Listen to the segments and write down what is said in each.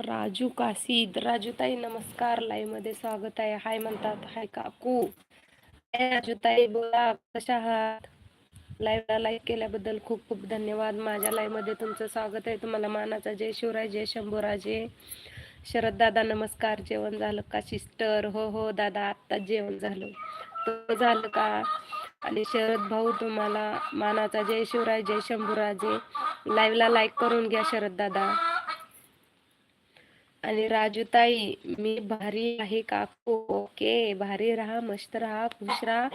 राजू काशीद राजूताई नमस्कार लाईव्हमध्ये स्वागत आहे. हाय म्हणतात हाय काकू. राजूताई बोला कशा आहात? लाईव्हला लाईक केल्याबद्दल खूप खूप धन्यवाद. माझ्या लाईव्हमध्ये तुमचं स्वागत आहे. तुम्हाला मानाचा जय शिवराय जय शंभूराजे. शरद दादा नमस्कार. जेवण झालं का सिस्टर? हो हो दादा आत्ताच जेवण झालं. तो झालं का? आणि शरद भाऊ तुम्हाला मानाचा जय शिवराय जय शंभूराजे. लाईव्हला लाईक करून घ्या शरद दादा आणि राजूताई मी भारी आहे काकू ओके. भारी राहा मस्त राहा खुश राहा.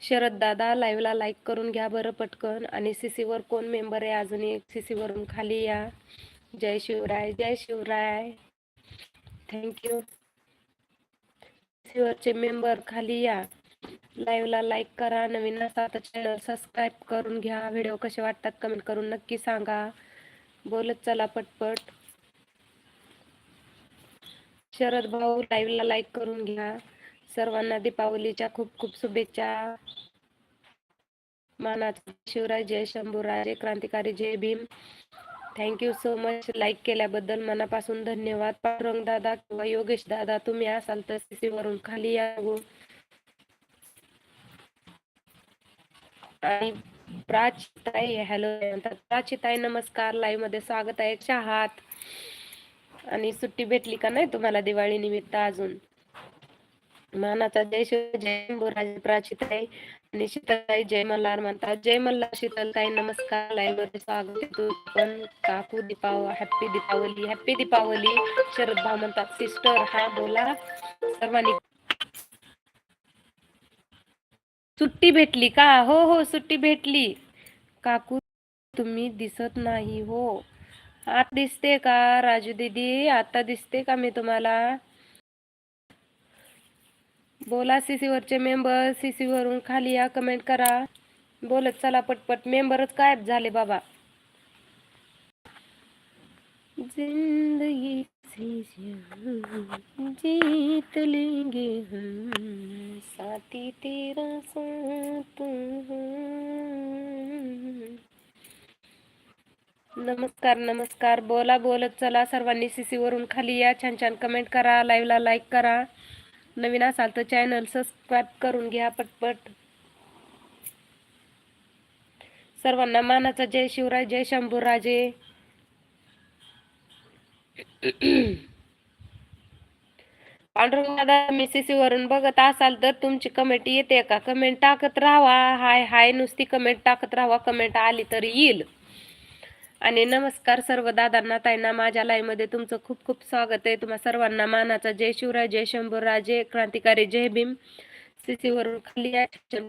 शरद दादा लाईव्हला लाईक करून घ्या बरं पटकन. आणि सीसी वर कोण मेंबर आहे अजून? एक सीसी वरून खाली या. जय शिवराय जय शिवराय. थँक्यू वरचे मेंबर खाली या. लाईव्हला लाईक करा. नवीन असा तर चॅनल सबस्क्राईब करून घ्या. व्हिडिओ कसे वाटतात कमेंट करून नक्की सांगा. बोलत चला पटपट. शरद भाऊ लाईव्हला लाईक करून घ्या. सर्वांना दीपावलीच्या खूप खूप शुभेच्छा. मानाचा शिवराय जय शंभूराजे क्रांतिकारी जय Bhim. Thank you so much like केल्याबद्दल मनापासून धन्यवाद. पांडुरंग दादा किंवा योगेश दादा तुम्ही असाल तर सीसी वरून खाली या आणि प्राचिताई हॅलो म्हणतात प्राचिताई नमस्कार. लाईव्हमध्ये स्वागत आहे. चहात आणि सुट्टी भेटली का नाही तुम्हाला दिवाळी निमित्त अजून? मानाचा जय शिव जय शंभूराज प्राचिताई आणि शीतलताई जय मल्हार म्हणतात. जय मल्हार शीतलताई नमस्कार. लाईव्हमध्ये स्वागत तू पण. काकू दीपाव हॅप्पी दीपावली हॅप्पी दीपावली शरद भाव म्हणतात. सिस्टर हा बोला. सर्वांनी सुट्टी भेटली का? हो हो सुट्टी भेटली. काकू तुम्ही दिसत नाही हो. आत दिसते का राजू दीदी? आता दिसते का मी तुम्हाला? बोला सीसी वरचे मेंबर सीसी वरून खाली या कमेंट करा. बोलत चला पटपट. मेंबरच गायब झाले बाबा. जिंदगी जीत लेंगे हम. साथी तेरा साथ. नमस्कार नमस्कार. बोला बोलत चला सर्वांनी सीसी वरून खाली या. छान छान कमेंट करा. लाईव्हला लाईक करा. नवीन असाल तर चॅनल सबस्क्राईब करून घ्या पटपट. सर्वांना मानाचा जय शिवराय जय शंभूराजे. पांडुरंगादा मी सीसी वरून बघत असाल तर तुमची कमेंट येते का? कमेंट टाकत राहा. हाय हाय नुसती कमेंट टाकत राहा. कमेंट आली तर येईल. आणि नमस्कार सर्व दादांना ताईंना माझ्या लाईमध्ये तुमचं खूप खूप स्वागत आहे. तुम्हा सर्वांना मानाचा जय शिवराय जय शंभूराय जय क्रांतिकारी जय भीम. सीसीवरून खाली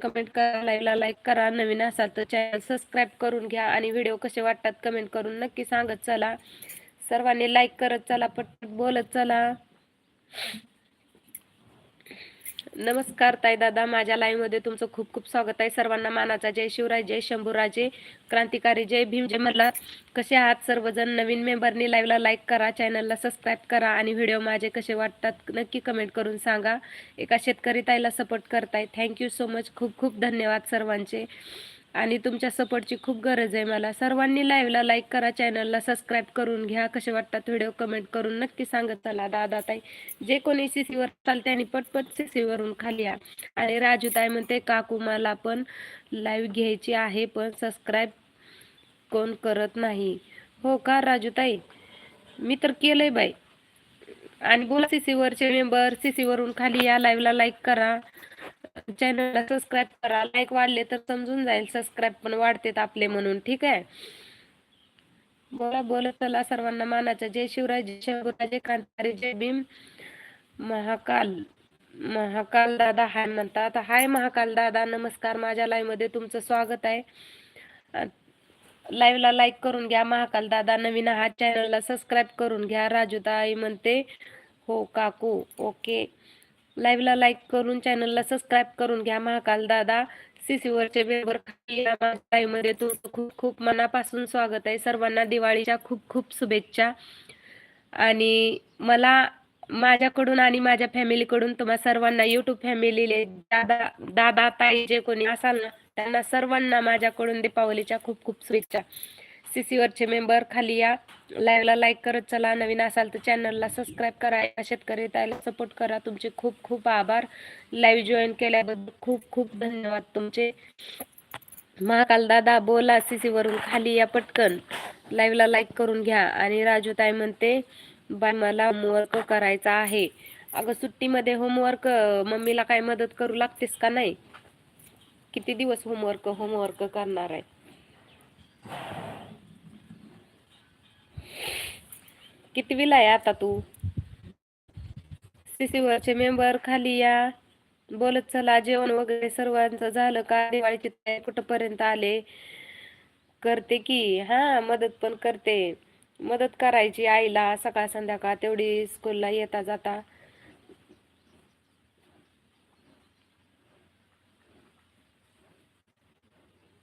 कमेंट करा लाईव्हला लाईक करा नवीन असाल तर चॅनल सबस्क्राईब करून घ्या आणि व्हिडिओ कसे वाटतात कमेंट करून नक्की सांगत चला. सर्वांनी लाईक करत चला पटपट बोलत चला. नमस्कार ताई दादा माझ्या लाईव्हमध्ये तुमचं खूप खूप स्वागत आहे. सर्वांना मानाचा जय शिवराय जय शंभूराजे क्रांतिकारी जय भीम जय मला कसे आहात सर्वजण? नवीन मेंबरनी लाईव्हला लाईक करा चॅनलला सबस्क्राईब करा आणि व्हिडिओ माझे कसे वाटतात नक्की कमेंट करून सांगा. एका शेतकरी ताईला सपोर्ट करताय. थँक्यू सो मच खूप खूप धन्यवाद सर्वांचे. आणि तुमच्या सपोर्टची खूप गरज आहे मला. सर्वांनी लाईव्हला लाईक करा चॅनलला सबस्क्राईब करून घ्या. कसे वाटतात व्हिडिओ कमेंट करून नक्की सांगत चला दादा ताई जे कोणी सी सीवर चालते त्यांनी पटपट सी सीवरून खाली या. आणि राजू ताई म्हणते काकू मला पण लाईव्ह घ्यायची आहे पण सबस्क्राईब कोण करत नाही. हो का राजू ताई मी तर केलंय बाई. आणि बोला सी सीवरचे मेंबर सी सीवरून खाली या. लाईव्हला लाईक करा. चॅनलला सबस्क्राईब करा लाईक वाढले तर समजून जाईल. सबस्क्राईब पण वाढतेत आपले म्हणून ठीक आहे? बोला बोला चला सर्वांना मानाचा. जय शिवराय जय शिवराय जय जय भीम. महाकाल महाकाल दादा हाय म्हणतात. हाय महाकाल दादा नमस्कार. माझ्या लाईव्हमध्ये तुमचं स्वागत आहे. लाईव्हला लाईक करून घ्या. महाकाल दादा नवीन आहात. चॅनलला सबस्क्राईब करून घ्या. राजूताई म्हणते हो काकू. ओके लाईव्हला लाईक करून चॅनलला सबस्क्राईब करून घ्या महाकाल दादा. सीसीवरचे मेंबर लाईव्हमध्ये तुमचं खूप खूप मनापासून स्वागत आहे. सर्वांना दिवाळीच्या खूप खूप शुभेच्छा. आणि मला माझ्याकडून आणि माझ्या फॅमिलीकडून तुम्हा सर्वांना युट्यूब फॅमिलीले दादा दादा ताई जे कोणी असाल ना त्यांना सर्वांना माझ्याकडून दीपावलीच्या खूप खूप शुभेच्छा. सीसीवरचे मेंबर खाली या. लाईव्हला लाईक करत चला. नवीन असाल तर चॅनलला सबस्क्राईब करा. शेतकरी ताईला सपोर्ट करा. तुमचे खूप खूप आभार. लाईव्ह जॉईन केल्याबद्दल खूप खूप धन्यवाद तुमचे. महाकाल दादा बोला. सीसीवरून खाली या पटकन. लाईव्हला लाईक करून घ्या. आणि राजू ताई म्हणते बाय मला होमवर्क करायचा आहे. अगं सुट्टीमध्ये होमवर्क मम्मीला काय मदत करू लागतेस का नाही? किती दिवस होमवर्क होमवर्क करणार आहे? कितवीला आहे आता तू? सीसीवरचे मेंबर खाली या. बोलत चला जेवण वगैरे सर्वांचं झालं का? दिवाळीची तयारी कुठंपर्यंत आले? करते की. हा मदत पण करते. मदत करायची आईला सकाळ संध्याकाळ तेवढी स्कूलला येता जाता.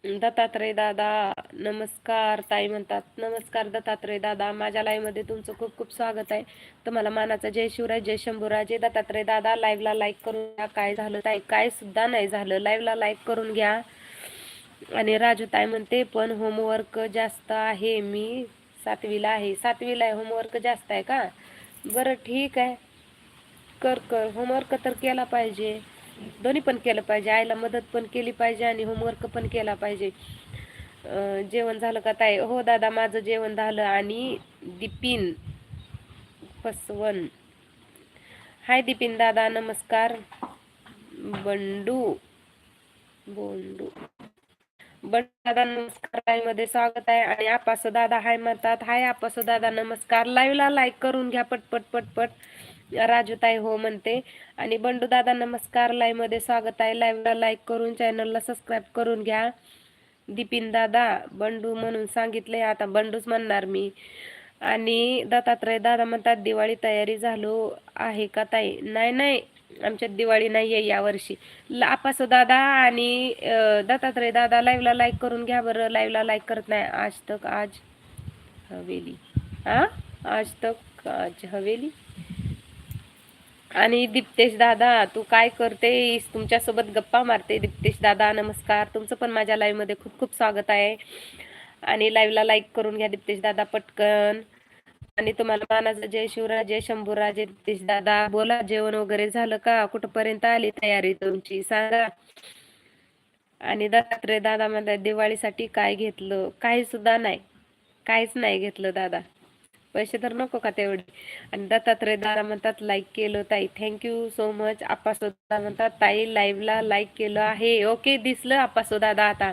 दत्तात्रय दादा नमस्कार. ताई म्हणतात नमस्कार दत्तात्रय दादा. माझ्या लाईव्हमध्ये तुमचं खूप खूप स्वागत आहे. तुम्हाला मानाचा जय शिवराय जय शंभूराजे दत्तात्रय दादा लाईव्हला लाईक करून घ्या. काय झालं ताई? काय सुद्धा नाही झालं. लाईव्हला लाईक करून घ्या. आणि राजू ताई म्हणते पण होमवर्क जास्त आहे. मी सातवीला आहे. सातवीला आहे. होमवर्क जास्त आहे का? बरं ठीक आहे. कर कर. होमवर्क तर केला पाहिजे. दोन्ही पण केलं पाहिजे. आईला मदत पण केली पाहिजे आणि होमवर्क पण केला पाहिजे. अं, जेवण झालं का ताई? हो दादा माझं जेवण झालं आणि दिपिन पसवन हाय दिपिन दादा नमस्कार. बंडू बोंडू. बंडू दादा नमस्कार. मध्ये स्वागत आहे. आणि आपासो दादा हाय म्हणतात. हाय आपासो दादा नमस्कार. लाईव्हला लाईक करून घ्या पटपट पटपट. राजूताई हो म्हणते. आणि बंडू दादा नमस्कार. लाईव्हमध्ये स्वागत आहे. लाईव्हला लाईक करून चॅनलला सबस्क्राईब करून घ्या. दिपिन दादा बंडू म्हणून सांगितले आता बंडूच म्हणणार मी. आणि दत्तात्रय दादा म्हणतात दिवाळी तयारी झालो आहे का ताई? नाही नाही. आमच्यात दिवाळी नाही आहे यावर्षी आपासो दादा आणि दत्तात्रय दादा लाईव्हला लाईक करून घ्या बरं. लाईव्हला लाईक करत नाही. आज तक आज हवेली. आ? आज तक आज हवेली? आणि दिप्तेश दादा तू काय करतेस? तुमच्यासोबत गप्पा मारते दिप्तेश दादा. नमस्कार. तुमचं पण माझ्या लाईव्हमध्ये खूप खूप स्वागत आहे. आणि लाईव्हला लाईक करून घ्या दिप्तेश दादा पटकन. आणि तुम्हाला मानाचा जय शिवराज जय शंभूराज जय दिप्तेश दादा. बोला जेवण वगैरे झालं का? कुठपर्यंत आली तयारी तुमची? सांगा. आणि दत्तात्रय दादा म्हणतात दिवाळीसाठी काय घेतलं? काही सुद्धा नाही. काहीच नाही घेतलं दादा. पैसे तर नको का तेवढे? आणि दत्तात्रय दादा म्हणतात लाईक केलं ताई. थँक्यू सो मच आपासो दादा म्हणतात ताई लाईव्हला लाईक केलं आहे. ओके दिसलं आपासो दादा आता.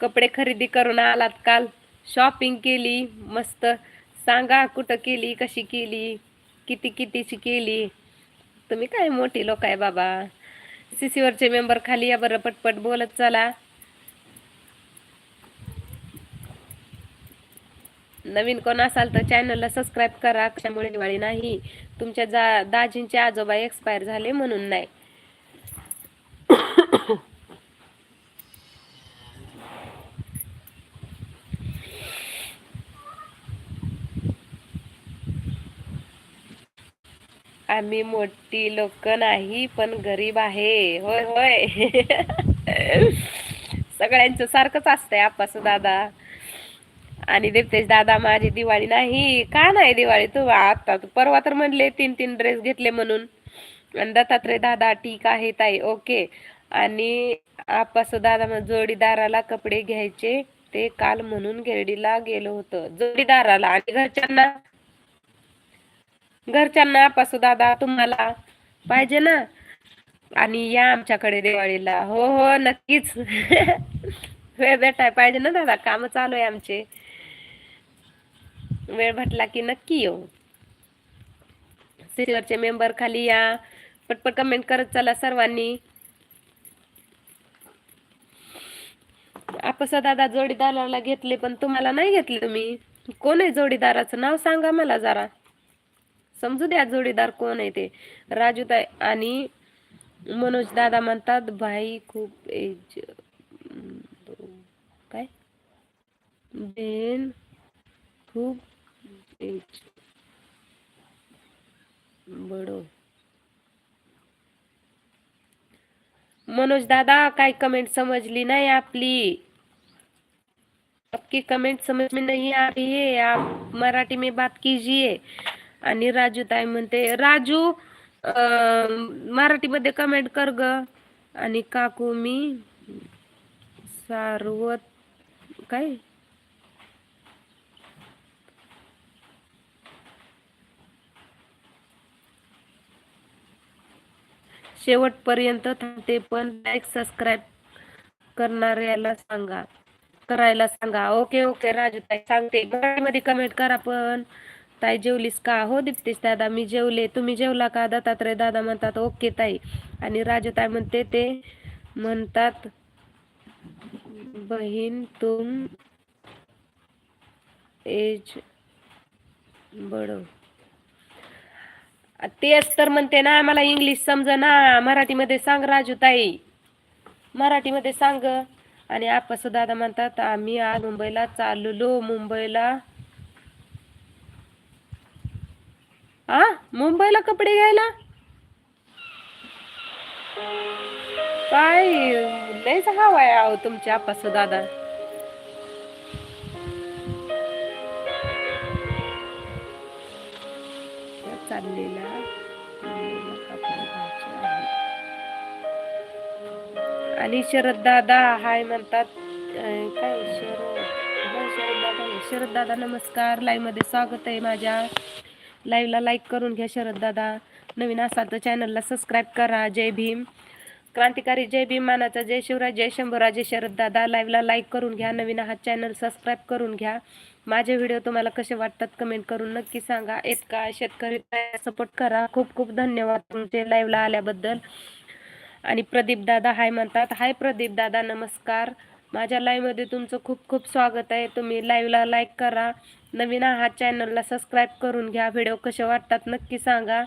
कपडे खरेदी करून आलात काल. शॉपिंग केली मस्त. सांगा कुठं केली कशी केली किती कितीची केली? तुम्ही काय मोठी लोक आहे बाबा. सीसीवरचे मेंबर खाली या बरं पटपट बोलत चला. नवीन कोण असाल तर चॅनलला सबस्क्राईब करा. कशामुळे दिवाळी नाही? तुमच्या जा दाजींचे आजोबा एक्सपायर झाले म्हणून नाही. आम्ही मोठी लोक नाही पण गरीब आहे. होय होय. सगळ्यांचं सारखंच असतंय आपास दादा. आणि देवतेश दादा माझी दिवाळी नाही. का नाही दिवाळी? तू आता तू परवा तर म्हणले तीन तीन ड्रेस घेतले म्हणून. आणि दत्तात्रय दादा ठीक आहे ताई ओके. आणि आपास दादा जोडीदाराला कपडे घ्यायचे ते काल म्हणून गिरडीला गेलो होतो. जोडीदाराला आणि घरच्यांना? घरच्यांना आपासू दादा तुम्हाला? पाहिजे ना? आणि या आमच्याकडे दिवाळीला. हो हो नक्कीच. वेळ भेटाय पाहिजे ना दादा? काम चालू आहे आमचे. वेळ भेटला की नक्की येऊ. सिल्वरचे मेंबर खाली या. पटपट कमेंट करत चला सर्वांनी. आपसा दादा जोडीदाराला घेतले पण तुम्हाला नाही घेतले तुम्ही. कोण आहे जोडीदाराचं नाव सांगा मला जरा. समजू द्या जोडीदार कोण आहे ते. राजू ताई आणि मनोज दादा म्हणतात भाई खूप एज काय? बेन खूप एज बडो. मनोज दादा काय कमेंट समजली नाही आपली. आपकी कमेंट समझ में नहीं आ रही है आप मराठी में बात कीजिए. आणि राजू ताई म्हणते राजू मराठीमध्ये कमेंट कर ग. आणि काकू मी सार्वत काय? शेवटपर्यंत थांबते पण लाईक सबस्क्राईब करणाऱ्याला सांगा करायला सांगा. ओके ओके राजू ताई सांगते. मराठीमध्ये कमेंट करा पण. ताई जेवलीस का? हो दिसतेस दादा मी जेवले. तुम्ही जेवला का? दत्तात्रय दादा म्हणतात ओके ताई. आणि राजू ताई म्हणते ते म्हणतात बहीण तुम एज बडो तेच तर म्हणते ना मला इंग्लिश समजना. मराठीमध्ये सांग राजू ताई मराठीमध्ये सांग. आणि आपस दादा म्हणतात आम्ही आज मुंबईला चाललो मुंबईला. आ? मुंबईला कपडे घ्यायला? काय लयच हवा आहे अहो तुमच्या आपस दादा. चाललेला. आणि शरददादा हाय म्हणतात. काय शरद? शरददादा शरददादा नमस्कार. लाईव्हमध्ये स्वागत आहे माझ्या. लाईव्हला लाईक करून घ्या शरददादा नवीन असाल तर चॅनलला सबस्क्राईब करा. जय भीम. क्रांतिकारी जय भीम मानाचा जय शिवराज जय शंभूराजे शरद दादा. लाईव्हला लाईक करून घ्या. नवीन आहात चॅनल सबस्क्राईब करून घ्या. माझे व्हिडिओ तुम्हाला कसे वाटतात कमेंट करून नक्की सांगा. इतका शेतकरी सपोर्ट करा. खूप खूप धन्यवाद तुमचे लाईव्हला आल्याबद्दल. आणि प्रदीप दादा हाय म्हणतात हाय प्रदीप दादा नमस्कार. माझ्या लाईव्हमध्ये तुमचं खूप खूप स्वागत आहे. तुम्ही लाईव्हला लाईक करा. नवीन आहात चॅनलला सबस्क्राईब करून घ्या. व्हिडिओ कसे वाटतात नक्की सांगा.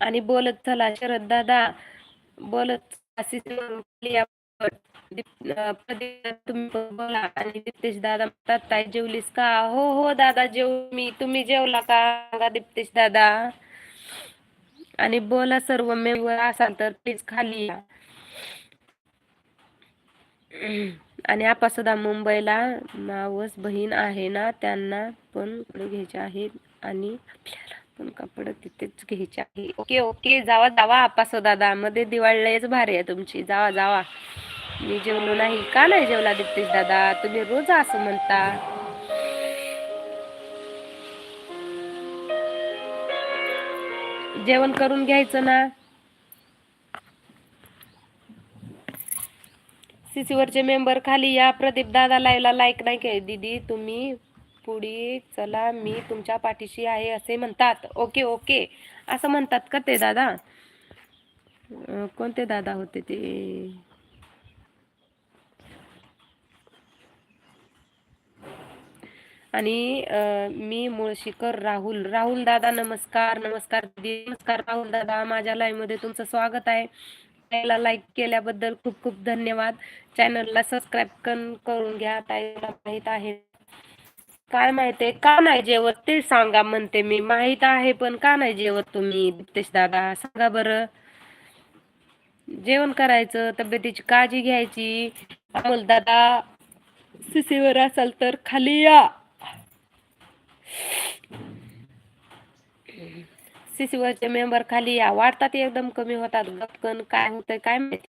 आणि बोलत चला शरद दादा बोलत प्रदीप तुम्ही बोला. आणि दीप्तेश दादा म्हणतात ताई जेवलीस का? हो हो दादा जेव मी. तुम्ही जेवला का? दीप्तेश दादा. आणि बोला सर्व मेंबर असाल तर प्लीज खाली या. आणि आपा सुद्धा मुंबईला मावस बहीण आहे ना त्यांना पण कपडे घ्यायचे आहेत आणि आपल्याला पण कपडे तिथेच घ्यायचे आहे. ओके ओके जावा जावा आपा दादा मध्ये दिवाळीलाच भारी आहे तुमची. जावा जावा. मी जेवलो नाही. का नाही जेवला दीप्तीश दादा? तुम्ही रोज असं म्हणता. जेवण करून घ्यायचं ना. सीसीवरचे मेंबर खाली या. प्रदीप दादा लाईव्हला लाईक नाही काय दीदी तुम्ही पुढे चला. मी तुमच्या पाठीशी आहे असे म्हणतात. Okay okay. असं म्हणतात का ते दादा? कोणते दादा होते ते? आणि मी मुळशीकर राहुल. राहुल दादा नमस्कार नमस्कार दीदी. नमस्कार राहुल दादा. माझ्या लाईव्ह तुमचं स्वागत आहे. ताईला लाईक केल्याबद्दल खूप खूप धन्यवाद. चॅनलला सबस्क्राईब करून घ्या. ताईला माहीत आहे. काय माहितीये का नाही जेवत? ते सांगा म्हणते मी. माहीत आहे पण का नाही जेवत तुम्ही दीप्तेश दादा? सांगा बरं. जेवण करायचं तब्येतीची काळजी घ्यायची. अमोल दादा सिसीवर असाल तर खाली या. सीसीवरचे मेंबर खाली या. वाढतात एकदम कमी होतात. गपकन काय होतंय काय माहिती?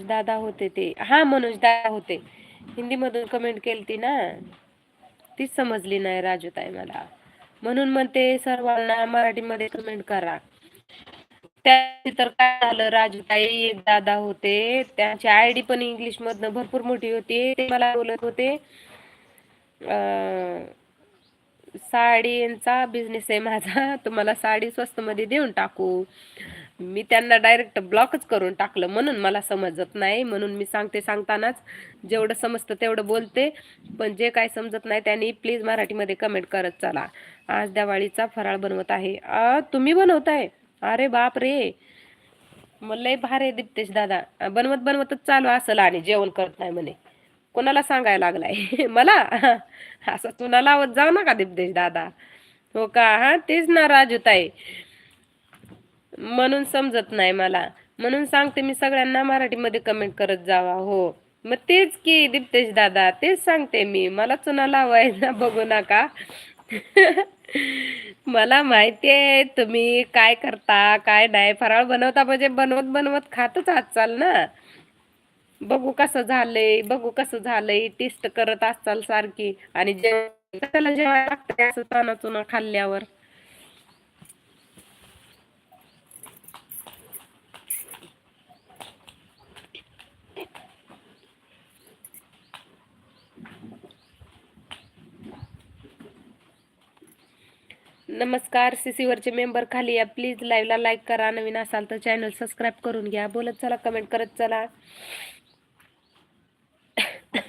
मनोज दादा होते ते. हा मनोज दादा होते. हिंदी मधून कमेंट केली ना. तीच समजली नाही राजूताई मला. म्हणून म्हणते सर्वांना मराठीमध्ये कमेंट करा. त्या तर काय झालं राजूताई एक दादा होते. त्यांची आय डी पण इंग्लिश मधनं भरपूर मोठी होती. ते मला बोलत होते अं, साडींचा बिझनेस आहे माझा. तुम्हाला साडी स्वस्त मध्ये देऊन टाकू. मी त्यांना डायरेक्ट ब्लॉकच करून टाकलं. म्हणून मला समजत नाही. म्हणून मी सांगते सांगतानाच जेवढं समजतं तेवढं बोलते. पण जे काय समजत नाही त्यांनी प्लीज मराठीमध्ये कमेंट करत चला. आज दिवाळीचा फराळ बनवत आहे. आ, तुम्ही बनवताय? अरे बाप रे! मग लय भारी दिप्तेश दादा. बनवत बनवतच चालू असेल आणि जेवण करत नाही म्हणे. कोणाला सांगायला लागलाय? मला? असं तुला लावत जाऊ नका दिप्तेश दादा. हो का? हा तेच ना राजूताई. म्हणून समजत नाही मला. म्हणून सांगते मी सगळ्यांना मराठीमध्ये कमेंट करत जावा. हो. मग तेच की दिप्तेश दादा तेच सांगते मी. मला चुना लावायला बघू नका. मला माहिती आहे तुम्ही काय करता काय नाही. फराळ बनवता म्हणजे बनवत बनवत खातच चाल ना. बघू कसं झालंय बघू कसं झालंय. टेस्ट करत असाल सारखी. आणि जेव्हा त्याला जेव्हा लागतंय असं चुना खाल्ल्यावर? नमस्कार सीसीवरचे मेंबर खाली या. प्लीज लाईव्हला लाईक करा. नवीन असाल तर चॅनल सबस्क्राईब करून घ्या. बोलत चला कमेंट करत चला.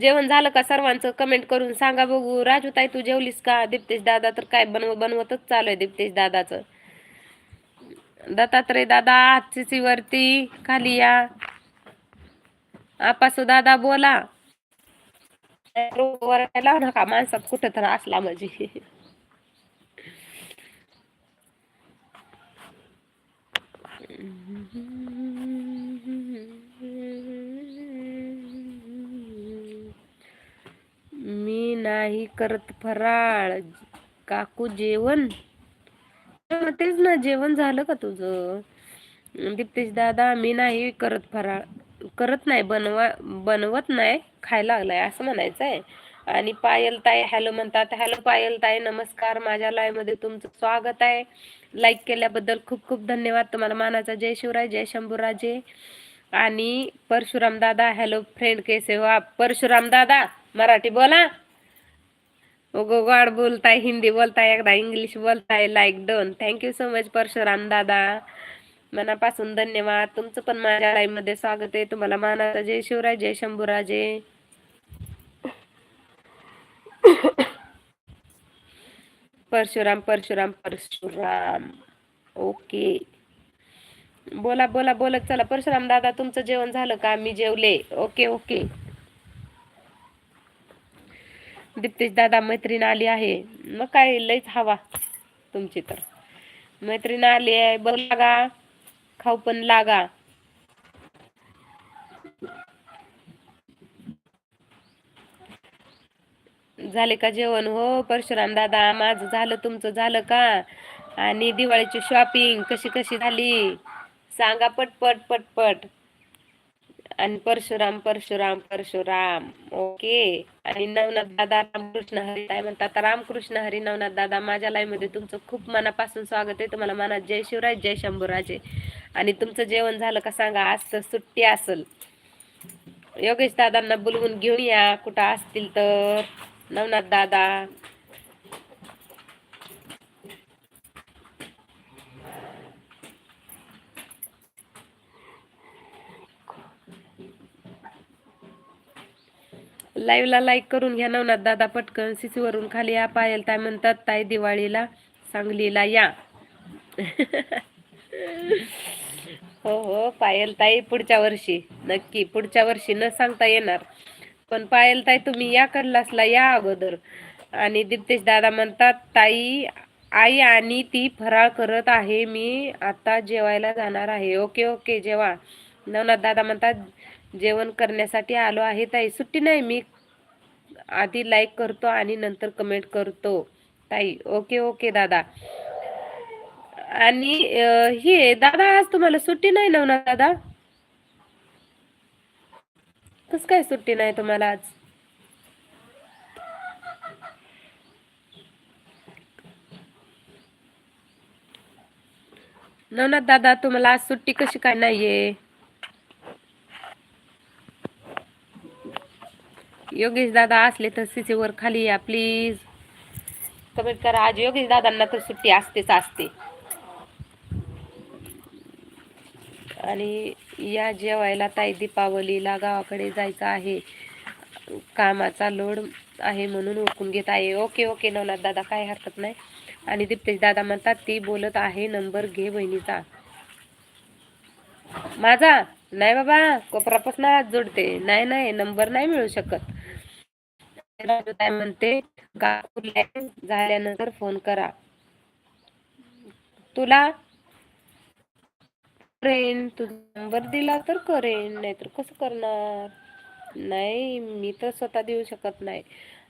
जेवण झालं का सर्वांचं? कमेंट करून सांगा बघू. राजू ताई तू जेवलीस का? दीप्तेश दादा तर काय बनव बनवतच चालू आहे दीप्तेश दादाचं. दत्तात्रय दादा सीसी वरती खाली या. आपासू दादा बोला. वरायला नका माणसात कुठं तर असला म्हणजे. मी नाही करत फराळ. काकू जेवण? तेच ना जेवण झालं का तुझं? दीप्तेश दादा मी नाही करत फराळ. करत नाही बनवा बनवत नाही खायला लागलाय असं म्हणायचं आहे आणि पायल ताई हॅलो म्हणतात हॅलो पायल ताई नमस्कार माझ्या लाईव्हमध्ये तुमचं स्वागत आहे. लाईक केल्याबद्दल खूप खूप धन्यवाद. तुम्हाला मानाचा जय शिवराय जय शंभूराजे. आणि परशुराम दादा हॅलो फ्रेंड केसे वा परशुराम दादा मराठी बोला. उगो गॉड बोलताय हिंदी बोलताय एकदा इंग्लिश बोलताय like done thank you so much Parshuram दादा. मनापासून धन्यवाद. तुमचं पण माझ्या लाईव्हमध्ये स्वागत आहे. तुम्हाला मानाचा जय शिवराय जय शंभूराजे. परशुराम परशुराम परशुराम. ओके. बोला बोला बोलत चला. परशुराम दादा तुमचं जेवण झालं का? मी जेवले. Okay okay. दीप्तेश दादा मैत्रीण आली आहे. मग काय लईच हवा तुमची तर. मैत्रीण आली आहे. बोला का खाऊ पण लागा. झाले का जेवण? हो परशुराम दादा माझं झालं तुमचं झालं का? आणि दिवाळीची शॉपिंग कशी कशी झाली? सांगा पटपट पटपट. आणि परशुराम परशुराम परशुराम. ओके. आणि नवनाथ दादा रामकृष्ण हरी काय म्हणतात रामकृष्ण हरी नवनाथ दादा माझ्या लाईव्हमध्ये तुमचं खूप मनापासून स्वागत आहे. तुम्हाला मनात जय शिवराज जय शंभूराजे. आणि तुमचं जेवण झालं का सांगा आज सुट्टी असल. योगेश दादांना बोलवून घेऊन या कुठं असतील तर. नवनाथ दादा. लाईव्हला लाईक करून घ्या नवनाथ दादा पटकन. सिसीवरून खाली या पायल ताई म्हणतात ताई दिवाळीला सांगलीला या. हो हो पायल ताई पुढच्या वर्षी. नक्की पुढच्या वर्षी न सांगता येणार. पण पायल ताई तुम्ही या करलासला या अगोदर. आणि दीप्तेश दादा म्हणतात ताई आई आणि ती फराळ करत आहे. मी आता जेवायला जाणार आहे. ओके ओके जेवा. नवनाथ दादा म्हणतात जेवण करण्यासाठी आलो आहे ताई. सुट्टी नाही. मी आधी लाईक करतो आणि नंतर कमेंट करतो. ताई ओके ओके दादा. आणि हे दादा आज तुम्हाला सुट्टी नाही नवनाथ दादा? कस काय सुट्टी नाही तुम्हाला आज? नवनाथ दादा तुम्हाला आज सुट्टी कशी काय नाहीये? योगेश दादा असले तर सीसी वर खाली या प्लीज कमेंट करा. आज योगेश दादांना तर सुट्टी असतेच असते. आणि या जेवायला ताई दीपावलीला गावाकडे जायचं आहे. कामाचा लोड आहे म्हणून ओळखून घेत आहे. ओके ओके नवनाथ दादा काय हरकत नाही. आणि दीप्तेश दादा म्हणतात ती बोलत आहे नंबर घे बहिणीचा. माझा? नाही बाबा कोपरापासून हात जोडते. नाही नाही नंबर नाही मिळू शकत. राजूताई म्हणते झाल्यानंतर फोन करा. तुला करेन तुझा नंबर दिला तर करेन नाहीतर कसं करणार? नाही मी तर स्वतः देऊ शकत नाही.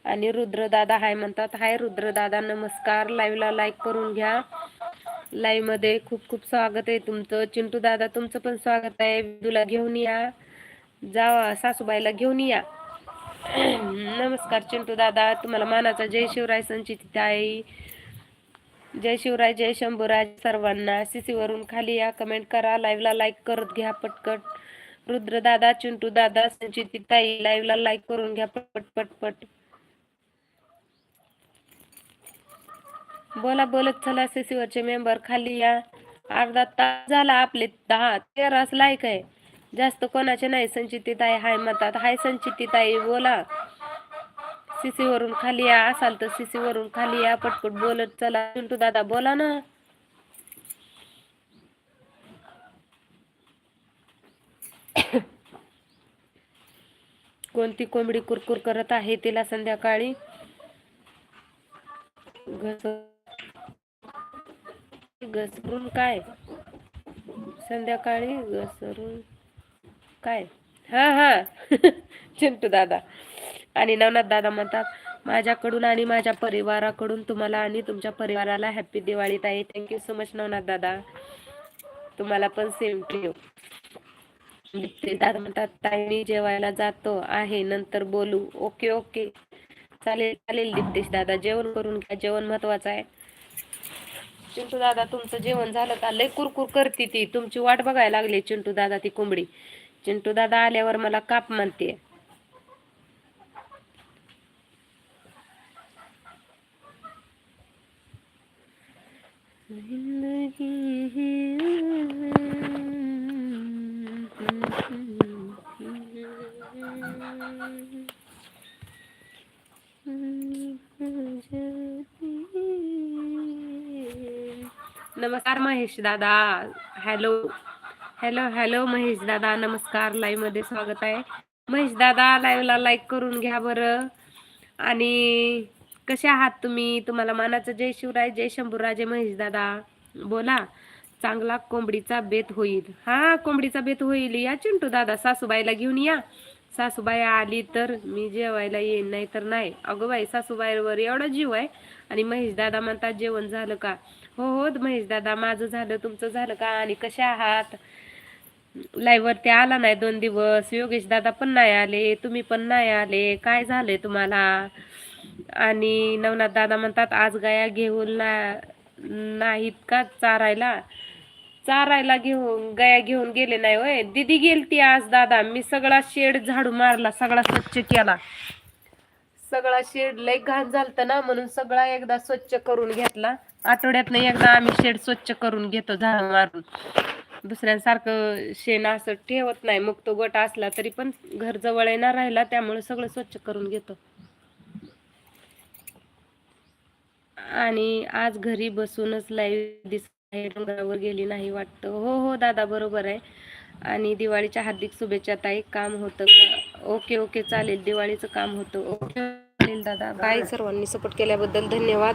आणि रुद्रदादा हाय म्हणतात हाय रुद्रदादा नमस्कार. लाईव्हला लाईक करून घ्या. लाईव्हमध्ये खूप खूप स्वागत आहे तुमचं. चिंटू दादा तुमचं पण स्वागत आहे. विदूला घेऊन या. जा सासूबाईला घेऊन या. नमस्कार चिंटू दादा. तुम्हाला मानाचा जय शिवराय संचित आई जय शिवराय जय शंभूराज सर्वांना. सीसी वरून खाली या कमेंट करा. लाईव्हला लाईक करत घ्या पटकट रुद्र दादा चिंटू दादा संचिती ताई लाईव्हला लाईक करून घ्या पटपट पटपट. बोला बोलत चला सीसी वरचे मेंबर खाली या. अर्धा तास झाला आपले दहा तेराच लाईक आहे. जास्त कोणाचे नाही संचिती ताई हाय म्हणतात हाय संचिती ताई बोला. सीसी वरून खाली या असाल तर सीसी वरून खाली या पटपट बोलत चला. चिंटू दादा बोला ना. कोणती कोंबडी कुरकुर करत आहे तिला संध्याकाळी? घस घसरून काय? संध्याकाळी घसरून काय? हा हा. चिंटू दादा. आणि नवनाथ दादा म्हणतात माझ्याकडून आणि माझ्या परिवाराकडून तुम्हाला आणि तुमच्या परिवाराला हॅपी दिवाळी ताई थँक्यू सो मच नवनाथ दादा. तुम्हाला पण सेम ठेव दादा म्हणतात ताई मी जेवायला जातो आहे. नंतर बोलू. Okay okay. चालेल चालेल दिप्तेश दादा. जेवण करून घ्या. जेवण महत्वाचं आहे. चिंटू दादा तुमचं जेवण झालं का? लय कुरकुर करते ती. तुमची वाट बघायला लागली चिंटू दादा ती कोंबडी. चिंटू दादा आल्यावर मला काप म्हणते नमस्कार महेश दादा. हॅलो हॅलो हॅलो महेश दादा. नमस्कार. लाईव्हमध्ये स्वागत आहे. महेश दादा लाईव्हला लाईक करून घ्या बरं. आणि कसे आहात तुम्ही? तुम्हाला मानाचं जय शिवराय जय शंभूराजे महेश दादा. बोला. चांगला कोंबडीचा बेत होईल. हा कोंबडीचा बेत होईल. या चिंटू दादा सासूबाईला घेऊन या. सासूबाई आली तर मी जेवायला येईन नाही तर नाही. अगो बाई सासूबाईवर एवढा जीव आहे. आणि महेश दादा म्हणतात जेवण झालं का? हो हो महेश दादा माझं झालं तुमचं झालं का? आणि कशा आहात? लाईव्ह वरती आला नाही दोन दिवस. योगेश दादा पण नाही आले तुम्ही पण नाही आले. काय झालंय तुम्हाला? आणि नवनाथ दादा म्हणतात आज गाया घेऊन ना नाहीत का चारायला? चारायला घेऊन गया घेऊन गेले नाही होय. दिदी गेलती आज दादा. मी सगळा शेड झाडू मारला सगळा स्वच्छ केला. सगळा शेड लय घाण झालत ना म्हणून सगळा एकदा स्वच्छ करून घेतला. आठवड्यातनं एकदा आम्ही शेड स्वच्छ करून घेतो झाडू मारून. दुसऱ्यांसारखं शेण असं ठेवत नाही. मग तो गोटा असला तरी पण घर जवळ येणार राहिला त्यामुळे सगळं स्वच्छ करून घेतो. आणि आज घरी बसूनच लाईव्ह दिस आहे. डोंगरावर गेली नाही वाटतं. हो हो दादा बरोबर आहे. आणि दिवाळीच्या हार्दिक शुभेच्छा. ताई काम होतं का? ओके ओके चालेल. दिवाळीचं काम होतं. ओके चालेल दादा. बाय. सर्वांनी सपोर्ट केल्याबद्दल धन्यवाद.